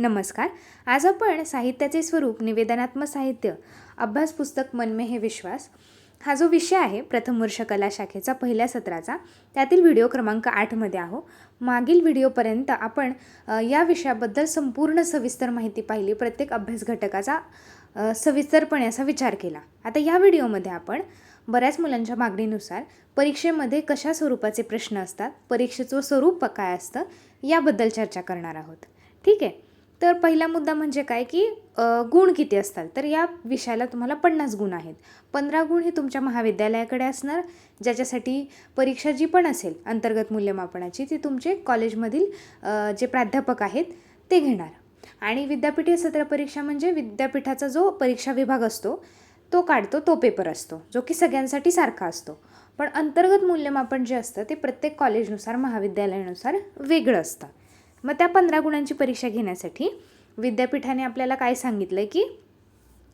नमस्कार. आज आपण साहित्याचे स्वरूप निवेदनात्मक साहित्य अभ्यास पुस्तक मनमे हे विश्वास हा जो विषय आहे प्रथम वर्ष कला शाखेचा पहिल्या सत्राचा त्यातील व्हिडिओ क्रमांक आठमध्ये आहो. मागील व्हिडिओपर्यंत आपण या विषयाबद्दल संपूर्ण सविस्तर माहिती पाहिली. प्रत्येक अभ्यास घटकाचा सविस्तरपणे असा विचार केला. आता या व्हिडिओमध्ये आपण बऱ्याच मुलांच्या मागणीनुसार परीक्षेमध्ये कशा स्वरूपाचे प्रश्न असतात परीक्षेचं स्वरूप काय असतं याबद्दल चर्चा करणार आहोत. ठीक आहे? तर पहिला मुद्दा म्हणजे काय की गुण किती असतात? तर या विषयाला तुम्हाला पन्नास गुण आहेत. पंधरा गुण हे तुमच्या महाविद्यालयाकडे असणार ज्याच्यासाठी परीक्षा जी पण असेल अंतर्गत मूल्यमापनाची ती तुमचे कॉलेजमधील जे प्राध्यापक आहेत ते घेणार. आणि विद्यापीठीय सत्र परीक्षा म्हणजे विद्यापीठाचा जो परीक्षा विभाग असतो तो काढतो तो पेपर असतो जो की सगळ्यांसाठी सारखा असतो. पण अंतर्गत मूल्यमापन जे असतं ते प्रत्येक कॉलेजनुसार महाविद्यालयानुसार वेगळं असतं. मग त्या पंधरा गुणांची परीक्षा घेण्यासाठी विद्यापीठाने आपल्याला काय सांगितलं आहे की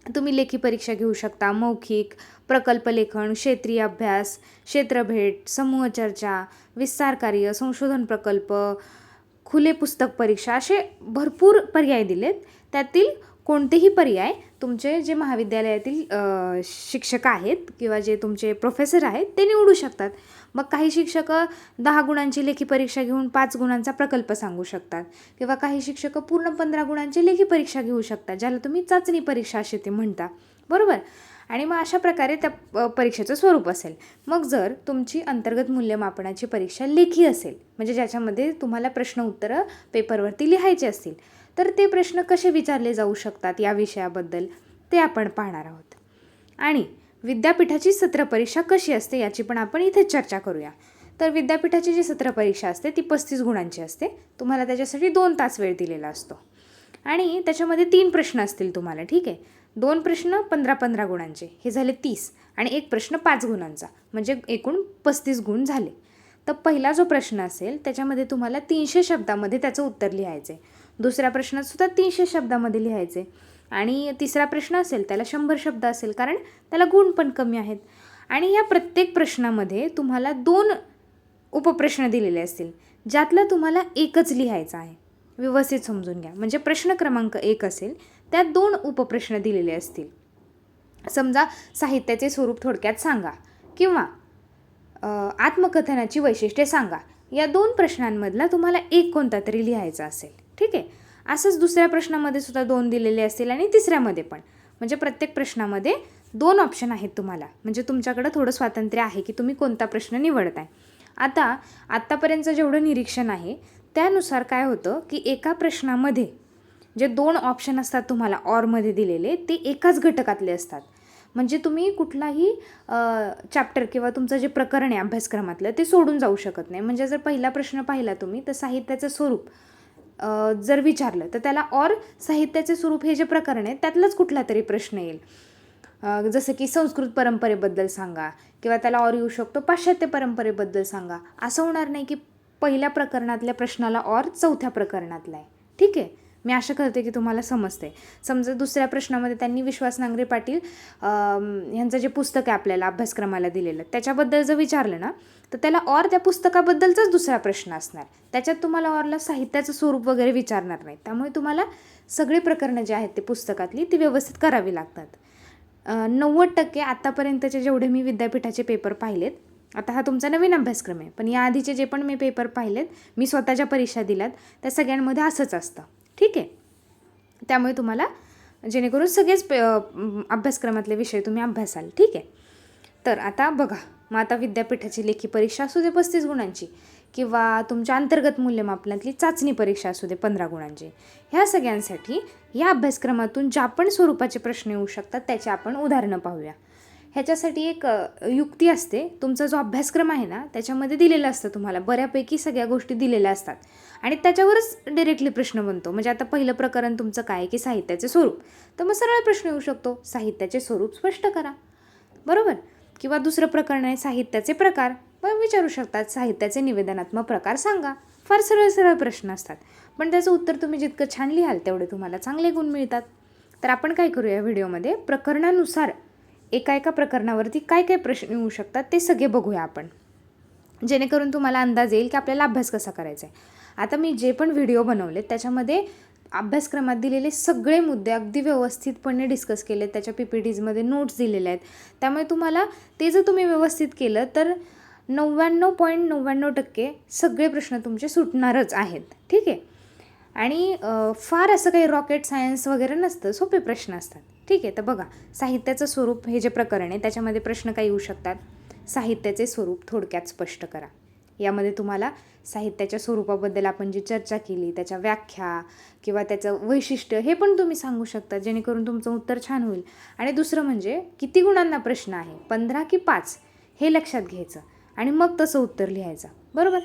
तुम्ही लेखी परीक्षा घेऊ शकता मौखिक प्रकल्प लेखन क्षेत्रीय अभ्यास क्षेत्रभेट समूह चर्चा विस्तार कार्य संशोधन प्रकल्प खुले पुस्तक परीक्षा असे भरपूर पर्याय दिलेत. त्यातील कोणतेही पर्याय तुमचे जे महाविद्यालयातील शिक्षक आहेत किंवा जे तुमचे प्रोफेसर आहेत ते निवडू शकतात. मग काही शिक्षक दहा गुणांची लेखी परीक्षा घेऊन पाच गुणांचा प्रकल्प सांगू शकतात. किंवा काही शिक्षक पूर्ण पंधरा गुणांची लेखी परीक्षा घेऊ शकतात ज्याला तुम्ही चाचणी परीक्षा असे ते म्हणता. बरोबर? आणि मग अशा प्रकारे त्या परीक्षेचं स्वरूप असेल. मग जर तुमची अंतर्गत मूल्यमापनाची परीक्षा लेखी असेल म्हणजे ज्याच्यामध्ये तुम्हाला प्रश्न उत्तरं पेपरवरती लिहायचे असतील तर ते प्रश्न कसे विचारले जाऊ शकतात या विषयाबद्दल ते आपण पाहणार आहोत. आणि विद्यापीठाची सत्र परीक्षा कशी असते याची पण आपण इथे चर्चा करूया. तर विद्यापीठाची जी सत्र परीक्षा असते ती पस्तीस गुणांची असते. तुम्हाला त्याच्यासाठी दोन तास वेळ दिलेला असतो. आणि त्याच्यामध्ये तीन प्रश्न असतील तुम्हाला ठीक आहे? दोन प्रश्न पंधरा पंधरा गुणांचे हे झाले तीस. आणि एक प्रश्न पाच गुणांचा म्हणजे एकूण पस्तीस गुण झाले. तर पहिला जो प्रश्न असेल त्याच्यामध्ये तुम्हाला तीनशे शब्दामध्ये त्याचं उत्तर लिहायचं आहे दुसऱ्या प्रश्नात सुद्धा तीनशे शब्दामध्ये लिहायचे. आणि तिसरा प्रश्न असेल त्याला शंभर शब्द असेल कारण त्याला गुण पण कमी आहेत. आणि या प्रत्येक प्रश्नामध्ये तुम्हाला दोन उपप्रश्न दिलेले असतील ज्यातलं तुम्हाला एकच लिहायचं आहे. व्यवस्थित समजून घ्या. म्हणजे प्रश्न क्रमांक एक असेल त्यात दोन उपप्रश्न दिलेले असतील. समजा साहित्याचे स्वरूप थोडक्यात सांगा किंवा आत्मकथनाची वैशिष्ट्ये सांगा. या दोन प्रश्नांमधला तुम्हाला एक कोणता तरी लिहायचा असेल. ठीक आहे? असंच दुसऱ्या प्रश्नामध्ये सुद्धा दोन दिलेले असतील आणि तिसऱ्यामध्ये पण. म्हणजे प्रत्येक प्रश्नामध्ये दोन ऑप्शन आहेत तुम्हाला. म्हणजे तुमच्याकडं थोडं स्वातंत्र्य आहे की तुम्ही कोणता प्रश्न निवडताय. आता आत्तापर्यंतचं जेवढं निरीक्षण आहे त्यानुसार काय होतं की एका प्रश्नामध्ये जे दोन ऑप्शन असतात तुम्हाला ऑरमध्ये दिलेले ते एकाच घटकातले असतात. म्हणजे तुम्ही कुठलाही चॅप्टर किंवा तुमचं जे प्रकरण आहे अभ्यासक्रमातलं ते सोडून जाऊ शकत नाही. म्हणजे जर पहिला प्रश्न पाहिला तुम्ही तर साहित्याचं स्वरूप जर विचारलं तर त्याला ऑर साहित्याचे स्वरूप हे जे प्रकरण आहे त्यातलाच कुठला तरी प्रश्न येईल. जसं की संस्कृत परंपरेबद्दल सांगा किंवा त्याला ऑर येऊ शकतो पाश्चात्य परंपरेबद्दल सांगा. असं होणार नाही की पहिल्या प्रकरणातल्या प्रश्नाला ऑर चौथ्या प्रकरणातला आहे. ठीक आहे? मी आशा करते की तुम्हाला समजते समजा दुसऱ्या प्रश्नामध्ये त्यांनी विश्वास नांगरे पाटील यांचं जे पुस्तक आहे आपल्याला अभ्यासक्रमाला दिलेलं त्याच्याबद्दल जर विचारलं ना तर त्याला ऑर त्या पुस्तकाबद्दलचाच दुसरा प्रश्न असणार. त्याच्यात तुम्हाला ऑरला साहित्याचं स्वरूप वगैरे विचारणार नाही. त्यामुळे तुम्हाला सगळी प्रकरणं जी आहेत ते पुस्तकातली ती व्यवस्थित करावी लागतात. नव्वद टक्के आत्तापर्यंतचे जेवढे मी विद्यापीठाचे पेपर पाहिलेत आता हा तुमचा नवीन अभ्यासक्रम आहे पण या आधीचे जे पण मी पेपर पाहिलेत मी स्वतःच्या परीक्षा दिल्यात त्या सगळ्यांमध्ये असंच असतं. ठीक आहे. त्यामुळे तुम्हाला जेणेकरून सगळेच पे अभ्यासक्रमातले विषय तुम्ही अभ्यासाल ठीक आहे. तर आता बघा मग आता विद्यापीठाची लेखी परीक्षा असू दे पस्तीस गुणांची किंवा तुमच्या अंतर्गत मूल्यमापनातली चाचणी परीक्षा असू दे पंधरा गुणांची ह्या सगळ्यांसाठी या अभ्यासक्रमातून ज्या पण स्वरूपाचे प्रश्न येऊ शकतात त्याचे आपण उदाहरणं पाहूया. ह्याच्यासाठी एक युक्ती असते. तुमचा जो अभ्यासक्रम आहे ना त्याच्यामध्ये दिलेला असतं तुम्हाला. बऱ्यापैकी सगळ्या गोष्टी दिलेल्या असतात. आणि त्याच्यावरच डिरेक्टली प्रश्न बनतो. म्हणजे आता पहिलं प्रकरण तुमचं काय आहे की साहित्याचे स्वरूप? तर मग सरळ प्रश्न येऊ शकतो. साहित्याचे स्वरूप स्पष्ट करा. बरोबर? किंवा दुसरं प्रकरण आहे साहित्याचे प्रकार. मग विचारू शकतात साहित्याचे निवेदनात्मक प्रकार सांगा. फार सरळ सरळ प्रश्न असतात. पण त्याचं उत्तर तुम्ही जितकं छान लिहाल तेवढे तुम्हाला चांगले गुण मिळतात. तर आपण काय करूया या व्हिडिओमध्ये? प्रकरणानुसार एका एका प्रकरणावरती काय काय प्रश्न येऊ शकतात ते सगळे बघूया आपण. जेणेकरून तुम्हाला अंदाज येईल की आपल्याला अभ्यास कसा करायचा आहे. आता मी जे पण व्हिडिओ बनवले त्याच्यामध्ये अभ्यासक्रमात दिलेले सगळे मुद्दे अगदी व्यवस्थितपणे डिस्कस केले त्याच्या पी पी टीजमध्ये नोट्स दिलेल्या आहेत. त्यामुळे तुम्हाला ते जर तुम्ही व्यवस्थित केलं तर नव्याण्णव पॉईंट नव्याण्णव टक्के सगळे प्रश्न तुमचे सुटणारच आहेत. ठीक आहे? आणि फार असं काही रॉकेट सायन्स वगैरे नसतं सोपे प्रश्न असतात. ठीक आहे? तर बघा साहित्याचं स्वरूप हे जे प्रकरण आहे त्याच्यामध्ये प्रश्न काही येऊ शकतात. साहित्याचे स्वरूप थोडक्यात स्पष्ट करा. यामध्ये तुम्हाला साहित्याच्या स्वरूपाबद्दल आपण जी चर्चा केली त्याच्या व्याख्या किंवा त्याचं वैशिष्ट्य हे पण तुम्ही सांगू शकता जेणेकरून तुमचं उत्तर छान होईल. आणि दुसरं म्हणजे किती गुणांना प्रश्न आहे? पंधरा की पाच? हे लक्षात घ्यायचं. आणि मग तसं उत्तर लिहायचं. बरोबर?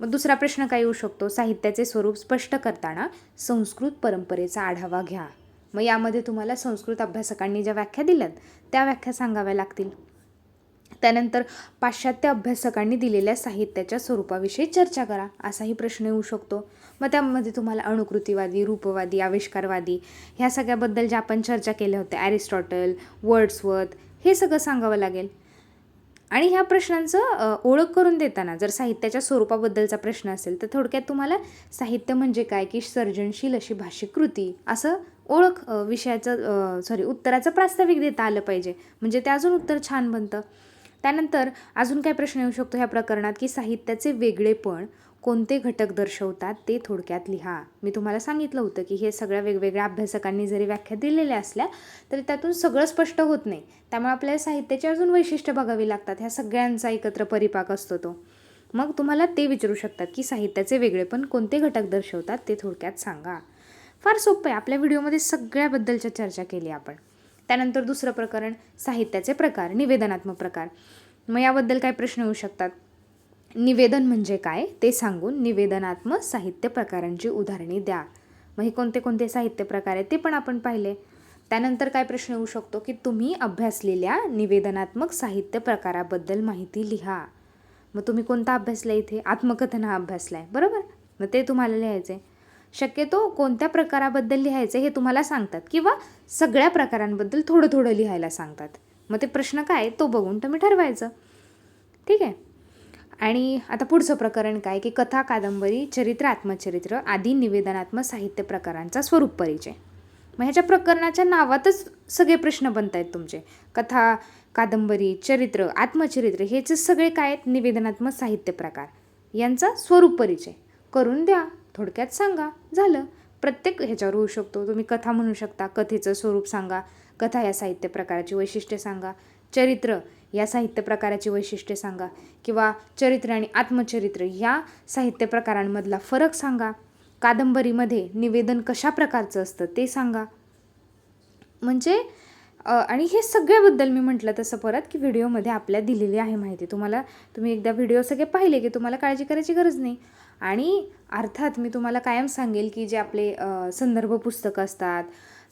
मग दुसरा प्रश्न काय येऊ शकतो? साहित्याचे स्वरूप स्पष्ट करताना संस्कृत परंपरेचा आढावा घ्या. मग यामध्ये तुम्हाला संस्कृत अभ्यासकांनी ज्या व्याख्या दिल्यात त्या व्याख्या सांगाव्या लागतील. त्यानंतर पाश्चात्य अभ्यासकांनी दिलेल्या साहित्याच्या स्वरूपाविषयी चर्चा करा. असाही प्रश्न येऊ शकतो. मग त्यामध्ये तुम्हाला अणुकृतीवादी रूपवादी आविष्कारवादी ह्या सगळ्याबद्दल ज्या आपण चर्चा केल्या होत्या ॲरिस्टॉटल वर्ड्सवर्थ हे सगळं सांगावं लागेल. आणि ह्या प्रश्नांचं ओळख करून देताना जर साहित्याच्या स्वरूपाबद्दलचा प्रश्न असेल तर थोडक्यात तुम्हाला साहित्य म्हणजे काय की सर्जनशील अशी भाषिक कृती असं ओळख विषयाचं सॉरी उत्तराचं प्रास्ताविक देता आलं पाहिजे. म्हणजे ते अजून उत्तर छान बनतं. त्यानंतर अजून काय प्रश्न येऊ शकतो ह्या प्रकरणात की साहित्याचे वेगळेपण कोणते घटक दर्शवतात ते थोडक्यात लिहा. मी तुम्हाला सांगितलं होतं की हे सगळ्या वेगवेगळ्या अभ्यासकांनी जरी व्याख्या दिलेल्या असल्या तरी त्यातून सगळं स्पष्ट होत नाही. त्यामुळे आपल्याला साहित्याची अजून वैशिष्ट्य बघावी लागतात. ह्या सगळ्यांचा एकत्र परिपाक असतो तो. मग तुम्हाला ते विचारू शकतात की साहित्याचे वेगळेपण कोणते घटक दर्शवतात ते थोडक्यात सांगा. फार सोपं आहे. आपल्या व्हिडिओमध्ये सगळ्याबद्दलच्या चर्चा केली आपण. त्यानंतर दुसरं प्रकरण साहित्याचे प्रकार निवेदनात्मक प्रकार. मग याबद्दल काय प्रश्न येऊ शकतात? निवेदन म्हणजे काय? ते सांगून निवेदनात्मक साहित्य प्रकारांची उदाहरणे द्या. मग हे कोणते कोणते साहित्य प्रकार आहेत ते पण आपण पाहिले. त्यानंतर काय प्रश्न येऊ शकतो की तुम्ही अभ्यासलेल्या निवेदनात्मक साहित्य प्रकाराबद्दल माहिती लिहा. मग तुम्ही कोणता अभ्यासला इथे? आत्मकथन हा अभ्यासला आहे बरोबर? मग ते तुम्हाला लिहायचं आहे शक्यतो कोणत्या प्रकाराबद्दल लिहायचं हे तुम्हाला सांगतात किंवा सगळ्या प्रकारांबद्दल थोडं थोडं लिहायला सांगतात. मग ते प्रश्न काय तो बघून तुम्ही ठरवायचं. ठीक आहे? आणि आता पुढचं प्रकरण काय की कथा कादंबरी चरित्र आत्मचरित्र आदी निवेदनात्मक साहित्य प्रकारांचा स्वरूप परिचय. मग ह्याच्या प्रकरणाच्या नावातच सगळे प्रश्न बनत आहेत तुमचे. कथा कादंबरी चरित्र आत्मचरित्र ह्याचे सगळे काय आहेत? निवेदनात्मक साहित्य प्रकार. यांचा स्वरूप परिचय. करून द्या. थोडक्यात सांगा. झालं. प्रत्येक ह्याच्यावर होऊ शकतो. तुम्ही कथा म्हणू शकता कथेचं स्वरूप सांगा कथा या साहित्य प्रकाराची वैशिष्ट्ये सांगा चरित्र या साहित्य प्रकाराची वैशिष्ट्ये सांगा किंवा चरित्र आणि आत्मचरित्र या साहित्य प्रकारांमधला फरक सांगा. कादंबरीमध्ये निवेदन कशा प्रकारचं असतं ते सांगा. म्हणजे आणि हे सगळ्याबद्दल मी म्हटलं तसं परत की व्हिडिओमध्ये आपल्या दिलेली आहे माहिती. तुम्हाला तुम्ही एकदा व्हिडिओ सगळे पाहिले की तुम्हाला काळजी करायची गरज नाही. आणि अर्थात मी तुम्हाला कायम सांगेल की जे आपले संदर्भ पुस्तकं असतात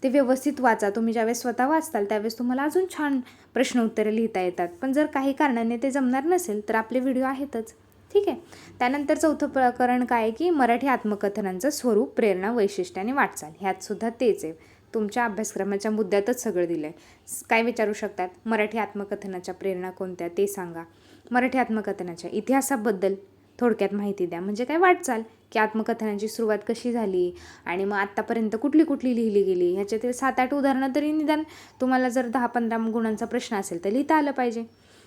ते व्यवस्थित वाचा. तुम्ही ज्यावेळेस स्वतः वाचताल त्यावेळेस तुम्हाला अजून छान प्रश्न उत्तरं लिहिता येतात. पण जर काही कारणाने ते जमणार नसेल तर आपले व्हिडिओ आहेतच. ठीक आहे? त्यानंतर चौथं प्रकरण काय आहे की मराठी आत्मकथनांचं स्वरूप प्रेरणा वैशिष्ट्य आणि वाटचाल. ह्यात सुद्धा तेच आहे. तुमच्या अभ्यासक्रमाच्या मुद्द्यातच सगळं दिलं आहे काय विचारू शकतात? मराठी आत्मकथनाच्या प्रेरणा कोणत्या? ते सांगा. मराठी आत्मकथनाच्या इतिहासाबद्दल. थोडक्यात माहिती द्या. म्हणजे काय वाटचाल? की आत्मकथनाची सुरुवात कशी झाली? आणि मग आत्तापर्यंत कुठली कुठली लिहिली गेली? ह्याच्यातील सात आठ उदाहरणं तरी निदान तुम्हाला जर दहा पंधरा गुणांचा प्रश्न असेल तर लिहिता आलं पाहिजे.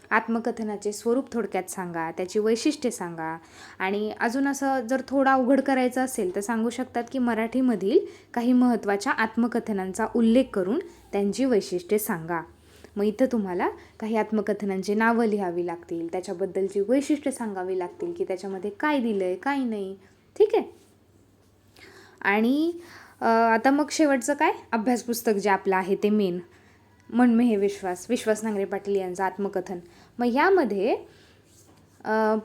आत्मकथनाचे स्वरूप थोडक्यात सांगा. त्याची वैशिष्ट्ये सांगा. आणि अजून असं जर थोडा अवघड करायचं असेल तर सांगू शकतात की मराठीमधील काही महत्त्वाच्या आत्मकथनांचा उल्लेख करून त्यांची वैशिष्ट्ये सांगा. मग इथं तुम्हाला काही आत्मकथनांची नावं लिहावी लागतील. त्याच्याबद्दलची वैशिष्ट्य सांगावी लागतील की त्याच्यामध्ये काय दिलं आहे काय नाही. ठीक आहे? आणि आता मग शेवटचं काय? अभ्यास पुस्तक जे आपलं आहे ते मेन मनमे हे विश्वास विश्वास नांगरे पाटील यांचं आत्मकथन. मग ह्यामध्ये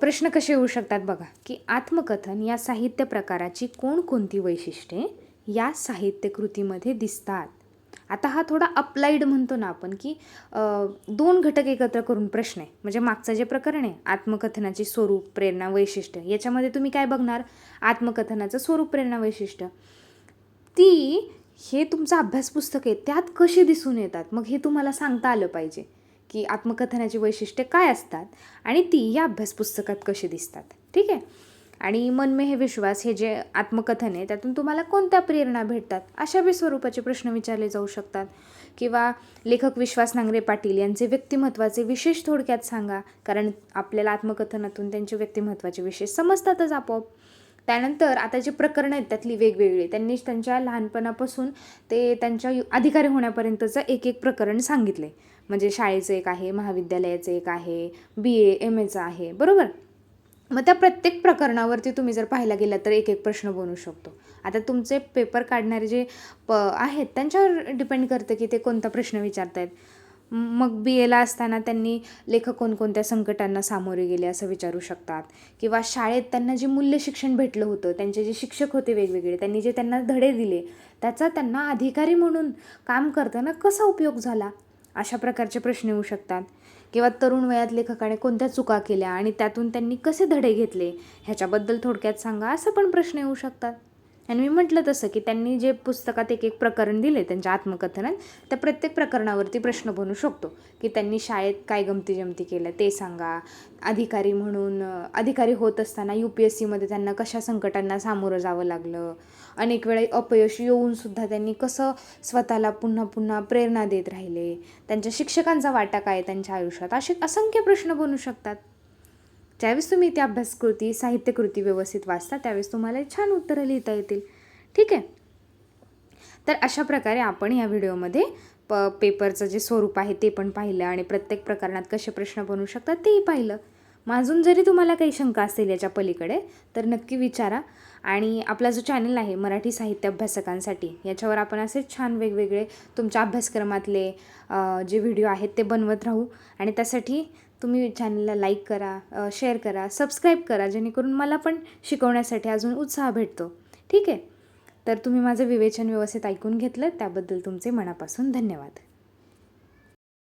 प्रश्न कसे येऊ शकतात बघा की आत्मकथन या साहित्य प्रकाराची कोणकोणती वैशिष्ट्ये या साहित्य कृतीमध्ये दिसतात? आता हा थोडा अप्लाईड म्हणतो ना आपण की दोन घटक एकत्र करून प्रश्न आहे. म्हणजे मागचं जे प्रकरण आहे आत्मकथनाची स्वरूप प्रेरणा वैशिष्ट्य याच्यामध्ये तुम्ही काय बघणार? आत्मकथनाचं स्वरूप प्रेरणा वैशिष्ट्य. ती हे तुमचं अभ्यास पुस्तक आहे त्यात कशी दिसून येतात? मग हे तुम्हाला सांगता आलं पाहिजे की आत्मकथनाची वैशिष्ट्ये काय असतात आणि ती या अभ्यास पुस्तकात कशी दिसतात. ठीक आहे? आणि मनमे हे विश्वास हे जे आत्मकथन आहे त्यातून तुम्हाला कोणत्या प्रेरणा भेटतात? अशा बी स्वरूपाचे प्रश्न विचारले जाऊ शकतात. किंवा लेखक विश्वास नांगरे पाटील यांचे व्यक्तिमत्वाचे विशेष थोडक्यात सांगा. कारण आपल्याला आत्मकथनातून त्यांचे व्यक्तिमत्वाचे विशेष समजतातच आपोआप. त्यानंतर आता जे प्रकरणं आहेत त्यातली वेगवेगळी त्यांनी त्यांच्या लहानपणापासून ते त्यांच्या यु- अधिकारी होण्यापर्यंतचं एक एक प्रकरण सांगितले. म्हणजे शाळेचं एक आहे महाविद्यालयाचं एक आहे बी ए एम एचं आहे. बरोबर? मग त्या प्रत्येक प्रकरणावरती तुम्ही जर पाहायला गेलात तर एक एक प्रश्न बनू शकतो. आता तुमचे पेपर काढणारे जे प आहेत त्यांच्यावर डिपेंड करतं की ते कोणता प्रश्न विचारत आहेत मग बी एला असताना त्यांनी लेखक कोणकोणत्या संकटांना सामोरे गेले असं विचारू शकतात. किंवा शाळेत त्यांना जे मूल्य शिक्षण भेटलं होतं त्यांचे जे शिक्षक होते वेगवेगळे त्यांनी जे त्यांना धडे दिले त्याचा त्यांना अधिकारी म्हणून काम करताना कसा उपयोग झाला? अशा प्रकारचे प्रश्न येऊ शकतात. किंवा तरुण वयात लेखकाने कोणत्या चुका केल्या आणि त्यातून त्यांनी कसे धडे घेतले ह्याच्याबद्दल थोडक्यात सांगा असं पण प्रश्न येऊ शकतात. आणि मी म्हटलं तसं की त्यांनी जे पुस्तकात एक एक प्रकरण दिले त्यांच्या आत्मकथनात त्या प्रत्येक प्रकरणावरती प्रश्न बनू शकतो की त्यांनी शाळेत काय गमती जमती केल्या ते सांगा. अधिकारी म्हणून अधिकारी होत असताना यू पी एस सीमध्ये त्यांना कशा संकटांना सामोरं जावं लागलं? अनेक वेळा अपयश येऊनसुद्धा त्यांनी कसं स्वतःला पुन्हा पुन्हा प्रेरणा देत राहिले? त्यांच्या शिक्षकांचा वाटा काय त्यांच्या आयुष्यात? असे असंख्य प्रश्न बनू शकतात. ज्यावेळेस तुम्ही ती अभ्यासकृती साहित्यकृती व्यवस्थित वाचता त्यावेळेस तुम्हाला छान उत्तरं लिहिता येतील. ठीक आहे? तर अशा प्रकारे आपण या व्हिडिओमध्ये प पेपरचं जे स्वरूप आहे ते पण पाहिलं आणि प्रत्येक प्रकरणात कसे प्रश्न बनू शकतात तेही पाहिलं. माझून अजून जरी तुम्हाला काही शंका असतील याच्या पलीकडे तर नक्की विचारा. आणि आपला जो चॅनल आहे मराठी साहित्य अभ्यासकांसाठी याच्यावर आपण असे छान वेगवेगळे तुमच्या अभ्यासक्रमातले जे व्हिडिओ आहेत ते बनवत राहू. आणि त्यासाठी तुम्ही चॅनलला लाईक करा शेअर करा सबस्क्राईब करा जेणेकरून मला पण शिकवण्यासाठी अजून उत्साह भेटतो. ठीक आहे? तर तुम्ही माझं विवेचन व्यवस्थित ऐकून घेतलं त्याबद्दल तुमचे मनापासून धन्यवाद.